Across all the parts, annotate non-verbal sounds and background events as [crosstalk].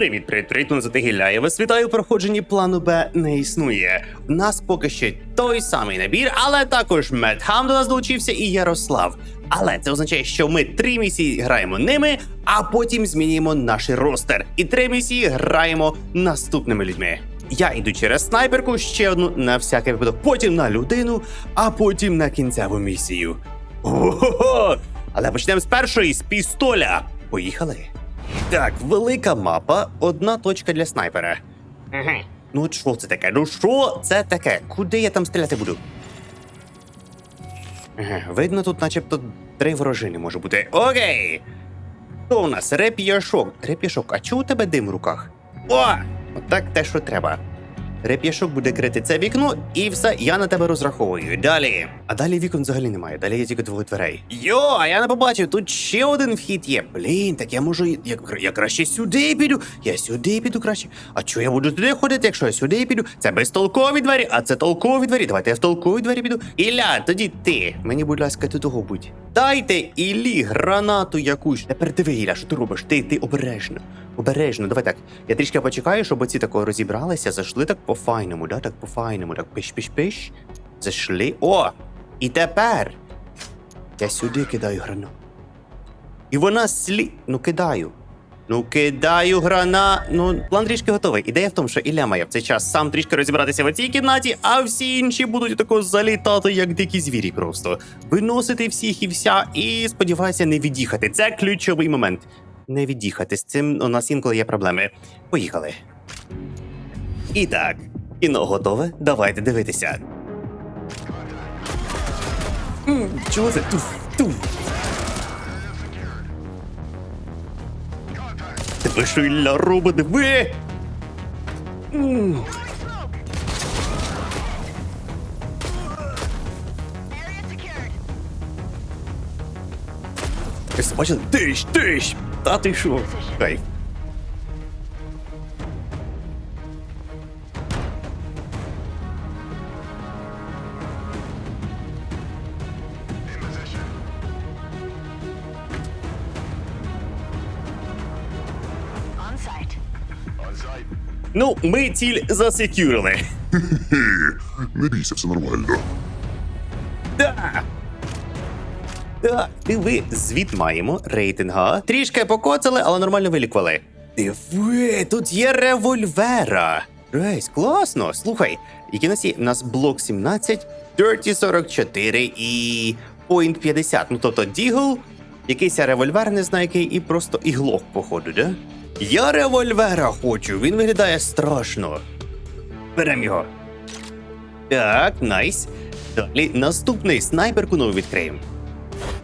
Привіт, привіт, привіт, мене звати. Я вас вітаю проходженні плану Б не існує. У нас поки що той самий набір, але також Медхам до нас долучився і Ярослав. Але це означає, що ми три місії граємо ними, а потім змінюємо наш ростер. І три місії граємо наступними людьми. Я йду через снайперку, ще одну на всякий випадок, потім на людину, а потім на кінцеву місію. Ого! Але почнемо з першої з пістоля. Поїхали. Так, велика мапа, одна точка для снайпера. Ага. Ну от що це таке? Ну що це таке? Куди я там стріляти буду? Ага, видно, тут начебто три ворожини може бути. Окей. Хто у нас? Реп'яшок. Реп'яшок, а чого у тебе дим в руках? О! Отак те, що треба. Реп'яшок буде крити це вікно, і все, я на тебе розраховую. Далі. А далі вікон взагалі немає, далі є тільки двоє дверей. Йо, а я не побачив, тут ще один вхід є. Блін, так я можу. Я, я краще сюди піду. Я сюди піду краще. А чого я буду туди ходити, якщо я сюди піду? Це безтолкові двері, а це толкові двері. Давайте я в толкові двері піду. Ілля, тоді ти. Мені, будь ласка, ти того будь. Дайте Іллі гранату якусь. Тепер диви, Ілля, що ти робиш? Ти, ти обережно. Обережно, давай так. Я трішки почекаю, щоб ці тако розібралися, зайшли так по-файному, да? Так по-файному, так пиш-пиш-пиш. Зайшли. О! І тепер я сюди кидаю гранату. І вона слі. Ну кидаю. Ну кидаю грана. Ну, план трішки готовий. Ідея в тому, що Ілля має в цей час сам трішки розібратися в цій кімнаті, а всі інші будуть тако залітати, як дикі звірі просто. Виносити всіх і вся, і сподіваюся, не від'їхати. Це ключовий момент. Не від'їхати. З цим у нас інколи є проблеми. Поїхали. І так, кіно готове. Давайте дивитися. Чого це? Туф, туф. Тебе що Ілля робить? Диви! Ви це бачили? Тиш, тиш! Та ти що? Кайф. On site. Ну, ми ціль засекюрили. Не бійся, все нормально. Да. Так, диви, звіт маємо, рейтинга. Трішки покоцали, але нормально вилікували. Диви, тут є револьвера. Рейс, класно. Слухай, які нас є? У нас блок 17, Dirty 44 і Point 50. Ну тобто Дігл, якийсь револьвер, не знаю який, і просто іглок, походу, да? Я револьвера хочу, він виглядає страшно. Берем його. Так, найс. Далі наступний снайперку нову відкриємо.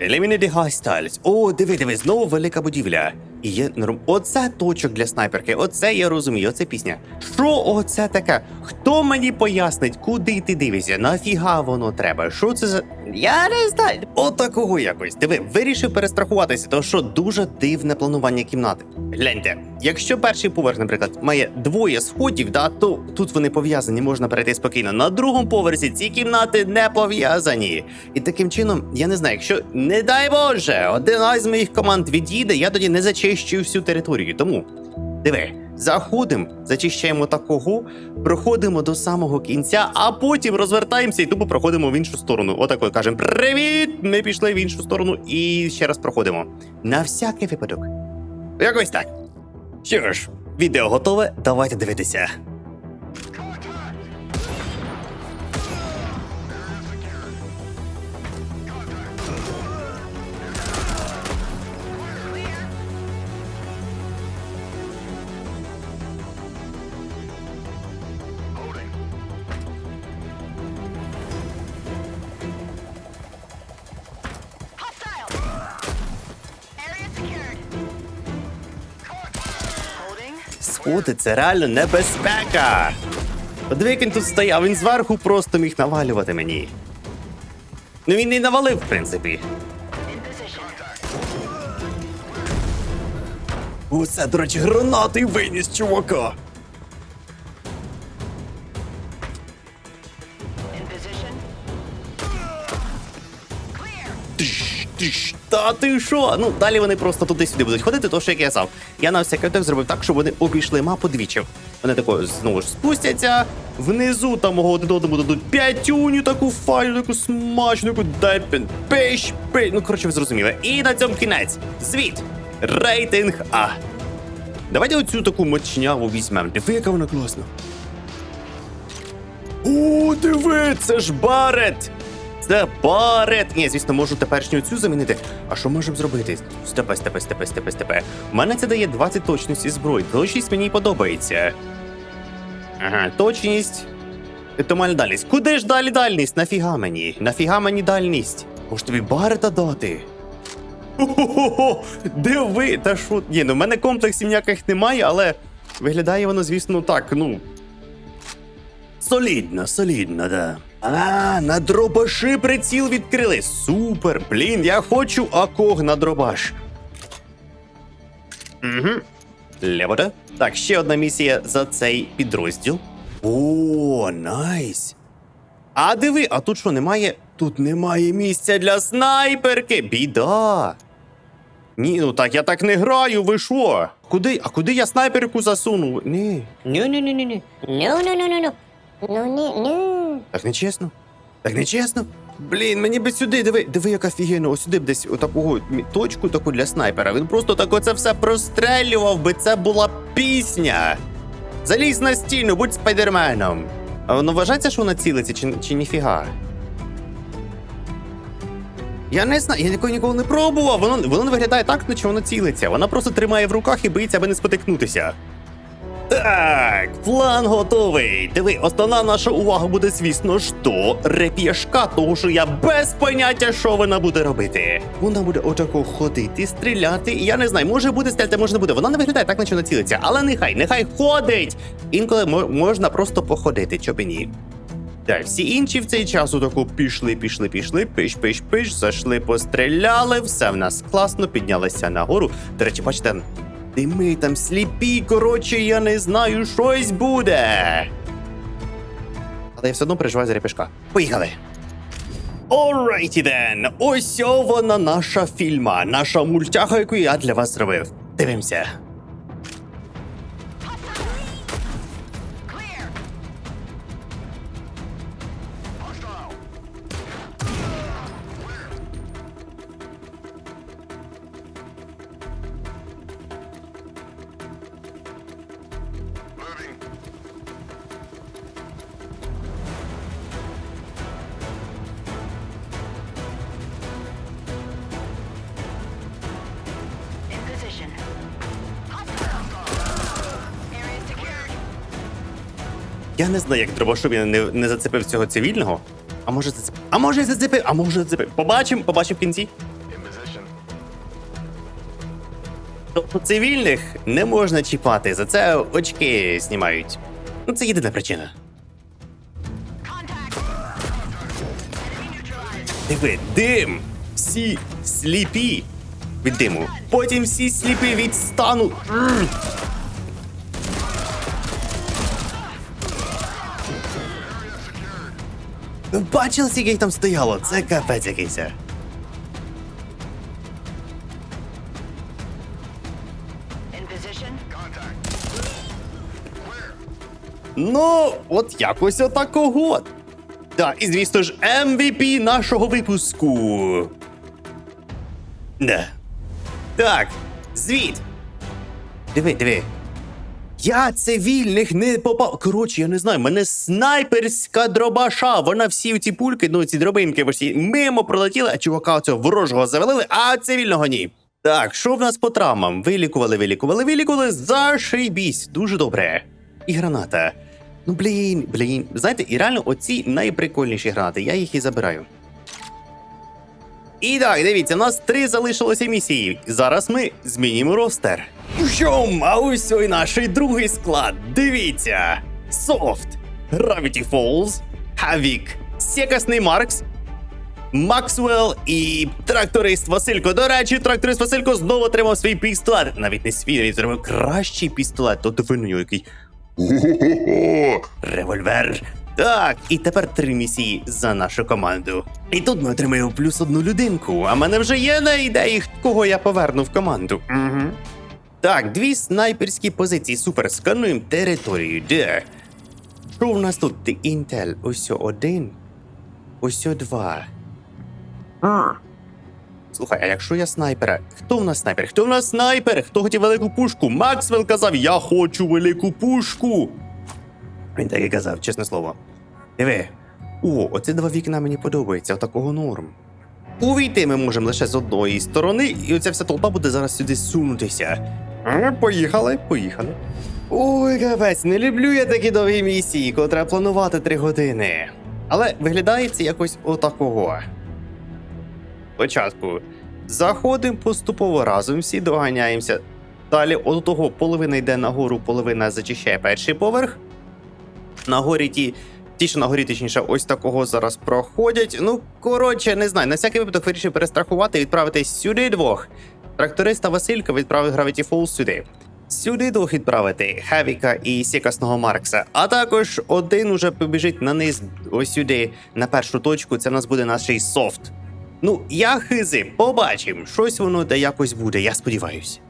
Eliminate hostiles. О, диви, диви, знову велика будівля. І є норм. Оце точок для снайперки. Оце я розумію, оце пісня. Що оце таке? Хто мені пояснить, куди ти дивишся? Нафіга воно треба? Що це за. Я не знаю. Отакого якось. Диви, вирішив перестрахуватися, тому що дуже дивне планування кімнати. Гляньте, якщо перший поверх, наприклад, має двоє сходів, да, то тут вони пов'язані, можна перейти спокійно. На другому поверсі ці кімнати не пов'язані. І таким чином, я не знаю, якщо не дай Боже, одна з моїх команд відійде, я тоді не зачищую всю територію. Тому диви, заходимо, зачищаємо такого, проходимо до самого кінця, а потім розвертаємося і тупо проходимо в іншу сторону. Отако кажемо: Привіт! Ми пішли в іншу сторону і ще раз проходимо. На всякий випадок. Якось так. Що ж, відео готове, давайте дивитися. Сходи це реально небезпека. Подиви, він тут стояв, він зверху просто міг навалювати мені. Ну він не навалив, в принципі. Усе, до речі, гранати виніс, чувака. Та ти що? Ну далі вони просто туди-сюди будуть ходити, то що як я казав. Я на всякий випадок зробив так, щоб вони обійшли мапу двічі. Вони тако знову ж спустяться. Внизу там мого один одному дадуть п'ятюню, таку файну, таку смачну, таку депін, пиш, пиш. Ну коротше, ви зрозуміли. І на цьому кінець. Звіт. Рейтинг А. Давайте оцю таку мочняву візьмемо. Диви, яка вона класна. О, диви, це ж Барет! Барет! Ні, звісно, можу теперішню цю замінити. А що можемо зробити? Степе, степе, степе, степе, степе. У мене це дає 20 точності зброї. Точність мені подобається. Ага, точність. Оптимальна дальність. Куди ж далі дальність? Нафіга мені? Нафіга мені дальність? Може тобі Барета дати? Хо-хо-хо! Диви, та що? Ні, ну в мене комплексів ніяких немає, але виглядає воно, звісно, так, ну. Солідно, солідно, да. А, на дробаши приціл відкрили. Супер, блін, я хочу аког на дробаш. Угу. Левода. Так, ще одна місія за цей підрозділ. О, найс. А диви, а тут що немає? Тут немає місця для снайперки. Біда. Ні, ну так я так не граю, ви що? Куди? А куди я снайперку засунув? Ні. No, no, no. No, no, no. Так нечесно. Так нечесно. Блін, мені би сюди, диви, диви, як офігенно, ось сюди б десь отаку точку таку для снайпера. Він просто так оце все прострелював би, це була пісня. Залізь на стіну, будь спайдерменом. А воно вважається, що вона цілиться, чи, чи ніфіга? Я не знаю, я ніколи ніколи не пробував. Воно, воно не виглядає так, наче воно цілиться. Вона просто тримає в руках і боїться, аби не спотикнутися. Так, план готовий. Диви, основна наша увага буде, звісно ж, до реп'яшка, того що я без поняття, що вона буде робити. Вона буде отако ходити, стріляти. Я не знаю, може буде стріляти, може не буде. Вона не виглядає так, наче націлиться, але нехай, нехай ходить. Інколи можна просто походити, чоб і ні. Так, всі інші в цей час отако пішли, пішли, пішли, пиш, пиш, пиш, зайшли, постріляли, все в нас класно, піднялися нагору. До речі, бачите, дими там сліпі, коротше, я не знаю, щось буде. Але я все одно переживаю за репішка. Поїхали. Alrighty then. Ось вона наша фільма, наша мультяха, яку я для вас зробив. Дивимося. Я не знаю, як я не, не зацепив цього цивільного. А може зацепив. А може зацепив, а може зацепив. Побачимо, побачимо в кінці. Тобто цивільних не можна чіпати, за це очки знімають. Ну, це єдина причина. Диви, дим! Всі сліпі від диму. Потім всі сліпі від. Бачили, скільки їх там стояло? Це капець якийсь. Ну, от якось отакого. Так, і звісно ж, MVP нашого випуску. Да. Так, звіт. Диви, диви. Я цивільних не попав. Коротше, я не знаю, мене снайперська дробаша. Вона всі ці пульки, ну ці дробинки, всі мимо пролетіли, а чувака цього ворожого завалили, а цивільного ні. Так, що в нас по травмам? Вилікували, вилікували, вилікували. Зашибісь. Дуже добре. І граната. Ну блін, блін. Знаєте, і реально оці найприкольніші гранати. Я їх і забираю. І так, дивіться, у нас три залишилося місії. Зараз ми змінюємо ростер. Що, а ось ой наш другий склад. Дивіться: Soft, Gravity Falls, Havik, Секасний Маркс, Максвелл і тракторист Василько. До речі, тракторист Василько знову отримав свій пістолет. Навіть не свій, він зробив кращий пістолет. На нього який револьвер Так, і тепер три місії за нашу команду. І тут ми отримаємо плюс одну людинку, а в мене вже є на ідеї, кого я поверну в команду. Угу. Так, дві снайперські позиції. Супер. Скануємо територію. Де? Що у нас тут? Intel. Ось один. Ось два. Слухай, а якщо я снайпера? Хто в нас снайпер? Хто в нас снайпер? Хто хотів велику пушку? Максвелл казав, я хочу велику пушку. Він так і казав, чесне слово. Диви. О, оці два вікна мені подобаються, отакого норм. Увійти ми можемо лише з одної сторони, і оця вся толпа буде зараз сюди сунутися. Поїхали, поїхали. Ой, капець, не люблю я такі довгі місії, коли треба планувати три години. Але виглядає це якось отакого. Спочатку заходимо поступово разом, всі доганяємося. Далі от того половина йде нагору, половина зачищає перший поверх. На горі ті, ті, що на горі, точніше, ось такого зараз проходять. Ну, коротше, не знаю, на всякий випадок вирішив перестрахувати і відправити сюди двох. Тракториста Василька відправив Gravity Falls сюди. Сюди двох відправити Хевіка і Сікасного Маркса. А також один уже побіжить на низ ось сюди, на першу точку. Це в нас буде наш софт. Ну, я хизи, побачимо. Щось воно де якось буде, я сподіваюся.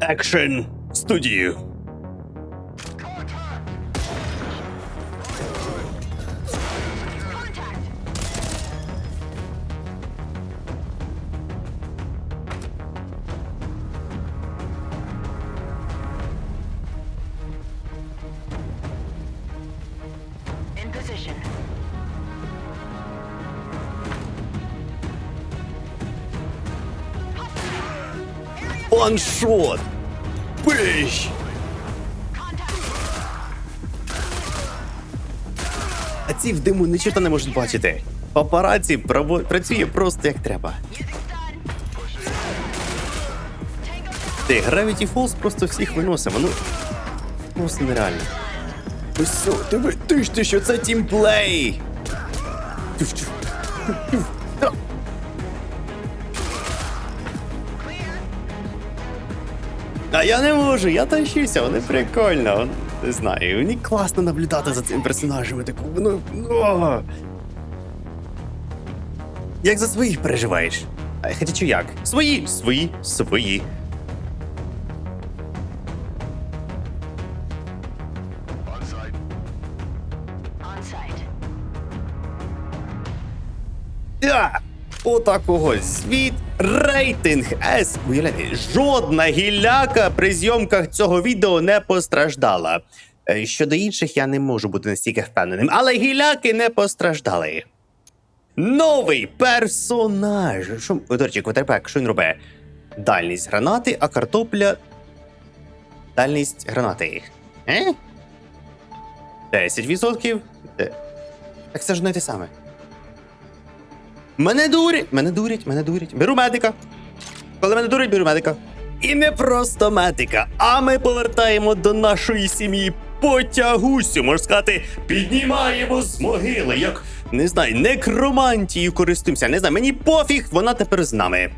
Екшен студію. In position. Ваншот! Пищ! А ці в диму нічого не можуть бачити. Папараці право... працює просто як треба. Ти Gravity Falls просто всіх виносить, воно просто нереально. Ось все, диви, ж ти що це тімплей! А я не можу, я тащуся, вони прикольно. Не знаю, мені класно наблюдати за цим персонажем. Таку, ну, ну. Як за своїх переживаєш? Хоча як? Свої, свої, свої. Отакого звіт рейтинг С. Уявляєте, жодна гілляка при зйомках цього відео не постраждала. Е, Щодо інших я не можу бути настільки впевненим, але гіляки не постраждали. Новий персонаж. Що, до речі, кватерпек, що він робить? Дальність гранати, а картопля. Дальність гранати. Е? 10%? Так це ж не те саме. Мене дурять, мене дурять, мене дурять. Беру медика. Коли мене дурять, беру медика. І не просто медика, а ми повертаємо до нашої сім'ї потягусю, можна сказати, піднімаємо з могили, як не знаю, некромантію користуємося. Не знаю, мені пофіг, вона тепер з нами.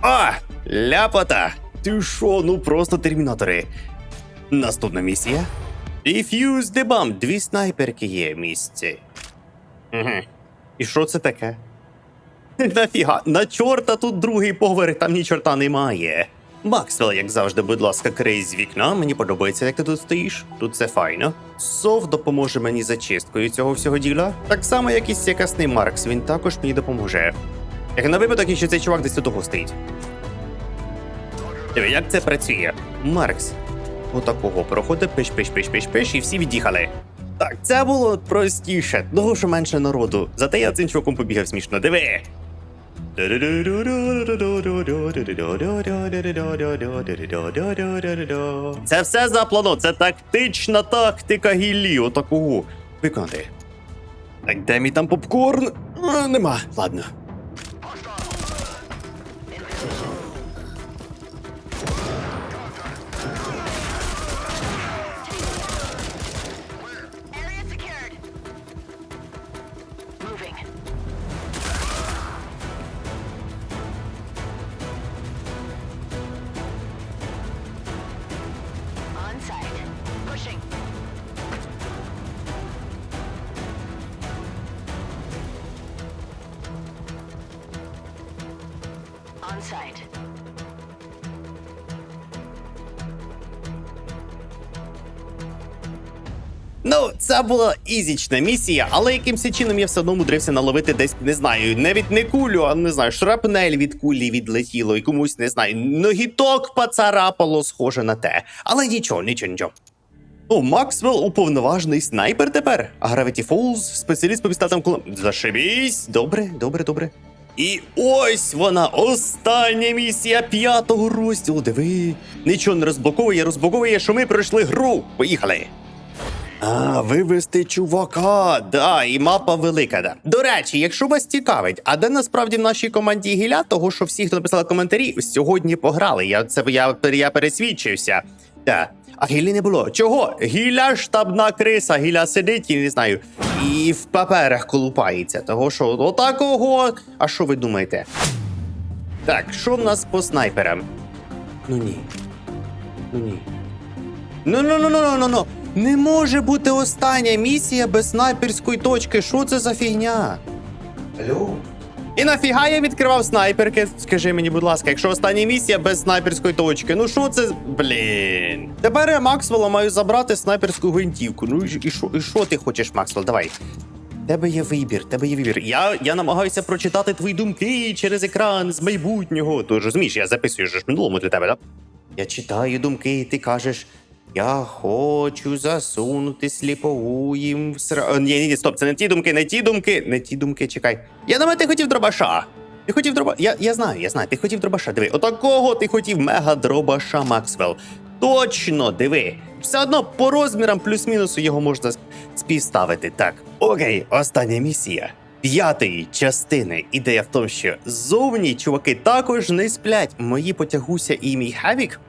А, ляпота! Ти що, ну просто термінатори. Наступна місія. Defuse the bomb. Дві снайперки є місці. Угу. І що це таке? [laughs] Нафіга, на чорта тут другий поверх, там ні чорта немає. Максвелл, як завжди, будь ласка, крий з вікна. Мені подобається, як ти тут стоїш. Тут все файно. Сов допоможе мені за чисткою цього всього діла. Так само, як і сякасний Маркс, він також мені допоможе. Як на випадок, якщо цей чувак десь того стоїть. Як це працює? Маркс. Отакого проходить пиш, пиш, пиш, пиш, пиш, і всі від'їхали. Так, це було простіше, що менше народу. Зате я цим чуваком побігав смішно. Диви. Це все заплано, це тактична тактика гіллі, отакого. Виконати. Так, де мій там попкорн? Нема. Ладно. On. Ну, це була ізічна місія, але якимось чином я все одно мудрився наловити десь, не знаю, навіть не кулю, а не знаю, шрапнель від кулі відлетіло, і комусь не знаю, ногіток поцарапало, схоже на те. Але нічого, нічого, нічого. О, Максвелл уповноважений снайпер тепер. А Gravity Falls спеціаліст по пістатам кулем. Зашибісь. Добре, добре, добре. І ось вона, остання місія п'ятого розділу. Диви. Нічого не розблоковує, розблоковує, що ми пройшли гру. Поїхали. А, вивести чувака, да, і мапа велика, да. До речі, якщо вас цікавить, а де насправді в нашій команді гіля, того що всі, хто написали коментарі, сьогодні пограли. Я це я, я пересвідчився. Да. А гілі не було. Чого? Гіля штабна криса, гіля сидить і не знаю. І в паперах колупається. Того що отакого. А що ви думаєте? Так, що в нас по снайперам? Ну ні. Ну ні. Ну ну ну ну ну ну ну не може бути остання місія без снайперської точки. Що це за фігня? Алло? І нафіга я відкривав снайперки? Скажи мені, будь ласка, якщо остання місія без снайперської точки, ну що це. Блін. Тепер я Максвелла маю забрати снайперську гвинтівку. Ну і що, і що ти хочеш, Максвелл? Давай. Тебе є вибір, тебе є вибір. Я, я намагаюся прочитати твої думки через екран з майбутнього. Ти ж розумієш, я записую ж минулому для тебе, так? Я читаю думки, і ти кажеш. Я хочу засунути сліпову їм в сра... Ні, ні, ні, стоп, це не ті думки, не ті думки, не ті думки, чекай. Я думаю, ти хотів дробаша. Ти хотів дроба. Я, я знаю, я знаю, ти хотів дробаша. Диви, отакого ти хотів мега дробаша, Максвелл. Точно, диви. Все одно по розмірам плюс-мінусу його можна співставити. Так. Окей, остання місія. П'ятої частини. Ідея в тому, що зовні чуваки також не сплять. Мої потягуся і мій Хавік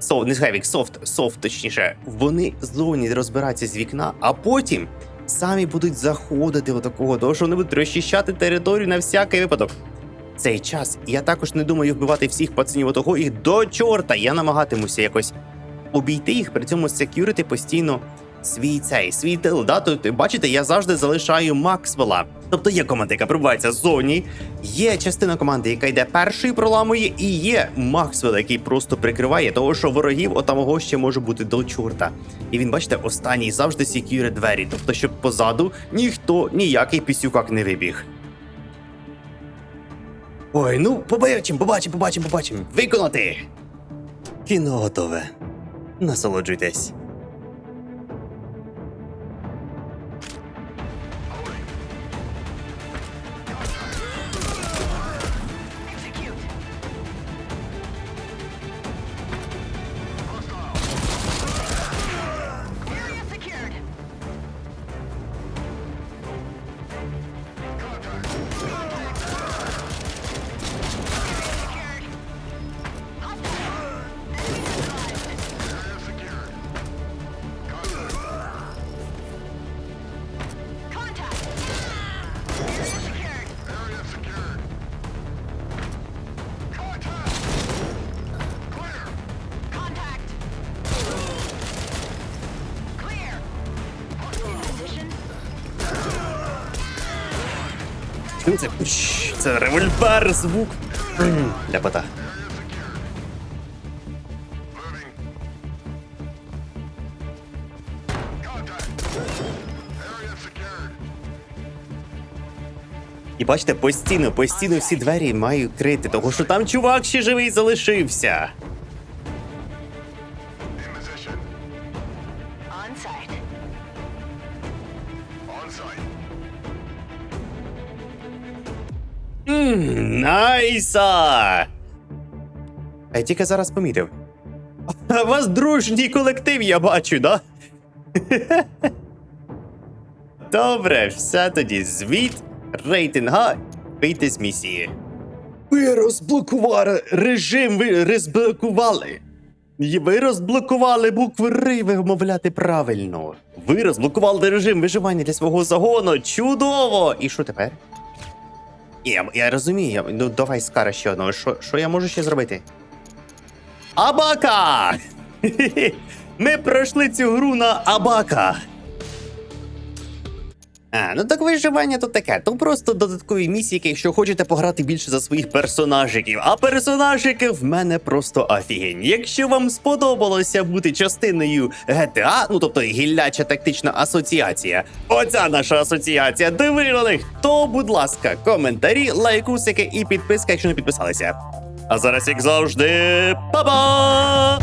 Софт, не Гевік, софт, софт, точніше, вони зовні розбираються з вікна, а потім самі будуть заходити до такого, того, що вони будуть розчищати територію на всякий випадок. Цей час я також не думаю вбивати всіх пацанів отого їх до чорта. Я намагатимуся якось обійти їх, при цьому секюрити постійно свій цей свій тил. Да? Тобто, бачите, я завжди залишаю Максвелла. Тобто є команда, яка пробувається ззовні, є частина команди, яка йде першою, проламує, і є Максвелл, який просто прикриває того, що ворогів отамого ще може бути до чорта. І він, бачите, останній завжди секюре двері, тобто, щоб позаду ніхто ніякий пісюкак не вибіг. Ой, ну побачимо, побачимо, побачимо, побачимо. Виконати! Кіно готове. Насолоджуйтесь. Це? Це револьвер, звук. Ляпота. І бачите, постійно, постійно всі двері маю крити, тому що там чувак ще живий залишився. Мм, Найса! Я тільки зараз помітив. У вас дружній колектив, я бачу, да? Добре, все тоді. Звіт, рейтинга, вийти з місії. Ви розблокували режим, ви розблокували. Ви розблокували букви Р вимовляти правильно. Ви розблокували режим виживання для свого загону. Чудово! І що тепер? Я, я розумію, я, ну давай скара ще одного. Що, що я можу ще зробити? Абака! [laughs] Ми пройшли цю гру на Абака. А, ну так виживання то таке. То просто додаткові місії, якщо хочете пограти більше за своїх персонажиків. А персонажики в мене просто офігенні. Якщо вам сподобалося бути частиною GTA, ну тобто гілляча тактична асоціація, оця наша асоціація, диви на них, то, будь ласка, коментарі, лайкусики і підписка, якщо не підписалися. А зараз, як завжди, па-ба!